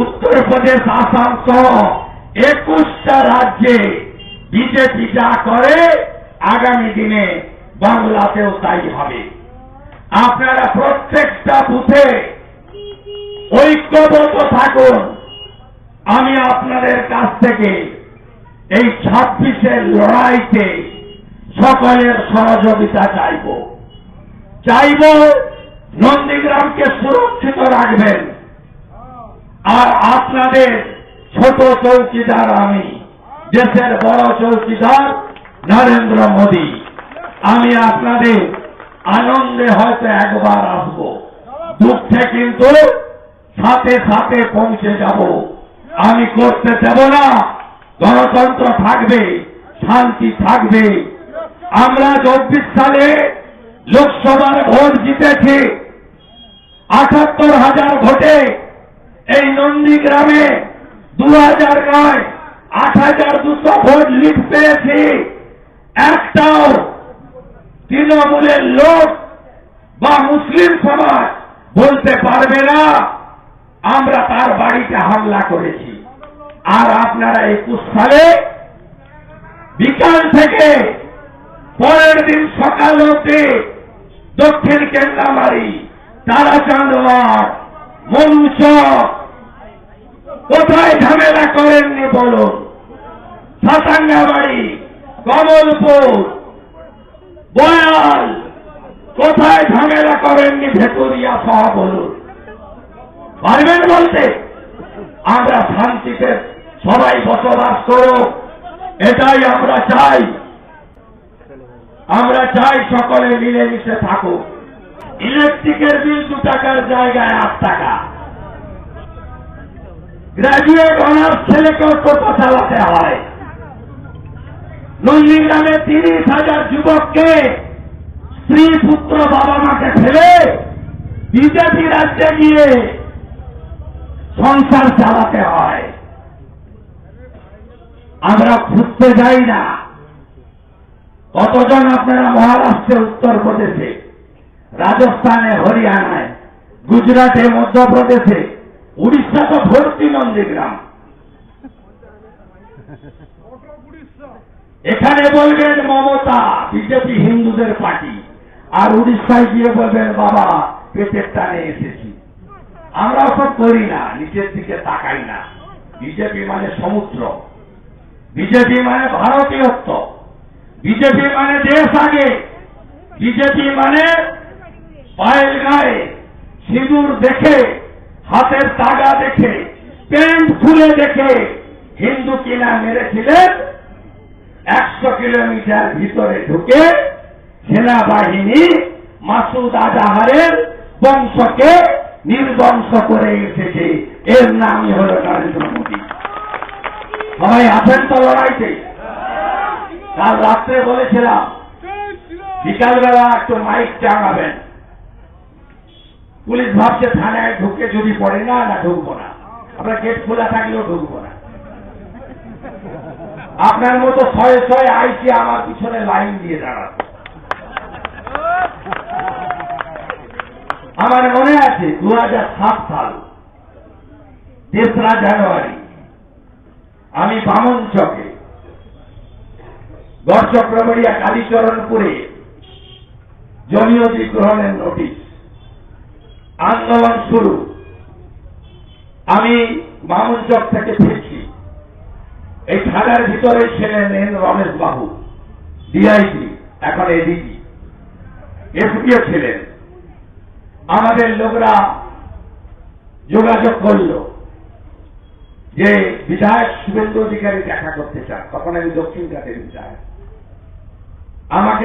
উত্তরপ্রদেশ আসাম সহ একুশটা রাজ্যে বিজেপি যা করে, আগামী দিনে বাংলাতেও তাই হবে। আপনারা প্রত্যেকটা বুথে ঐক্যবদ্ধ থাকুন। আমি আপনাদের কাছ থেকে এই ছাব্বিশের লড়াইতে সকলের সহযোগিতা চাইব। চাইব নন্দীগ্রামকে সুরক্ষিত রাখবেন। আর আপনাদের ছোট চৌকিদার আমি, দেশের বড় চৌকিদার নরেন্দ্র মোদী। আমি আপনাদের আনন্দে হয়তো একবার আসব। দুঃখে কিন্তু সাথে সাথে পৌঁছে যাব। আমি করতে দেব না। গণতন্ত্র থাকবে, শান্তি থাকবে। আমরা চব্বিশ সালে লোকসভার ভোট জিতেছি। আটাত্তর হাজার ভোটে এই নন্দীগ্রামে দু হাজার নয় আট হাজার দুশো ভোট লিড পেয়েছি। একটাও তৃণমূলের লোক বা মুসলিম সমাজ বলতে পারবে না। আমরা তার বাড়িতে হামলা করেছি। আর আপনারা একুশ সালে বিকাল থেকে পরের দিন সকাল হতে দক্ষিণ কেন্দ্রামারি তারাচাঁদ মাঠ মনুচক কোথায় ঝামেলা করেননি বলুন? সাতাঙ্গাবাড়ি, কমলপুর বয়াল কোথায় ঝামেলা করেননি ভেতুরিয়া সহ বলুন? পারবেন বলতে? আমরা শান্তিতে সবাই বসবাস করো এটাই আমরা চাই। আমরা চাই সকলে মিলেমিশে থাকুক। ইলেকট্রিকের বিল দু টাকার জায়গায় আট টাকা। গ্রাজুয়েট অনার্স ছেলেকেও টোটো চালাতে হয়। নন্দীগ্রামে তিরিশ হাজার যুবককে স্ত্রী পুত্র বাবা মাকে ফেলে বিজেপি রাজ্যে গিয়ে সংসার চালাতে হয়। আমরা খুঁজতে যাই না। কতজন আপনারা মহারাষ্ট্রে, উত্তরপ্রদেশে, রাজস্থানে, হরিয়ানায়, গুজরাটে, মধ্যপ্রদেশে উড়িষ্যা তো ভর্তি নন্দীগ্রাম। এখানে বলবেন মমতা, বিজেপি হিন্দুদের পার্টি। আর উড়িষ্যায় গিয়ে বলবেন, বাবা, পেটের টানে এসেছি। আমরা সব করি না, নিচের দিকে তাকাই না। বিজেপি মানে সমুদ্র। বিজেপি মানে ভারতীয়ত্ব। বিজেপি মানে দেশ আগে। বিজেপি মানে পায়ের গায়ে সিঁদুর দেখে হাতের তাগা দেখে, প্যান্ট খুলে দেখে হিন্দু কিনা মেরেছিলেন। একশো কিলোমিটার ভিতরে ঢুকে সেনাবাহিনী মাসুদ আজাহারের বংশকে নির্বংশ করে এসেছে। এর নামই হল নরেন্দ্র মোদী। সবাই আছেন তো লড়াইতে? কাল রাত্রে বলেছিলাম, বিকালবেলা একটু মাইক টাঙাবেন পুলিশ ভাবছে থানায় ঢুকে যদি পড়ে, না না, ঢুকবো না। আমরা গেট খোলা থাকলেও ঢুকবো না। আপনার মতো শয়ে শয়ে আইসি আমার পিছনে লাইন দিয়ে দাঁড়াচ্ছে আমার মনে আছে দু সাত সাল, তেসরা জানুয়ারি, আমি বামন চকে গড় কালীচরণপুরে জমি অধিগ্রহণের নোটিশ আন্দোলন শুরু। আমি মামুনচক থেকে ফিরছি। এই থানার ভিতরে ছিলেন এন রমেশ বাবু, ডিআইজি, এখন এডিজি। এসপিও ছিলেন। আমাদের লোকরা যোগাযোগ করল যে বিধায়ক শুভেন্দু অধিকারী দেখা করতে চান। তখন আমি দক্ষিণ ঘাটের বিধায়ক। আমাকে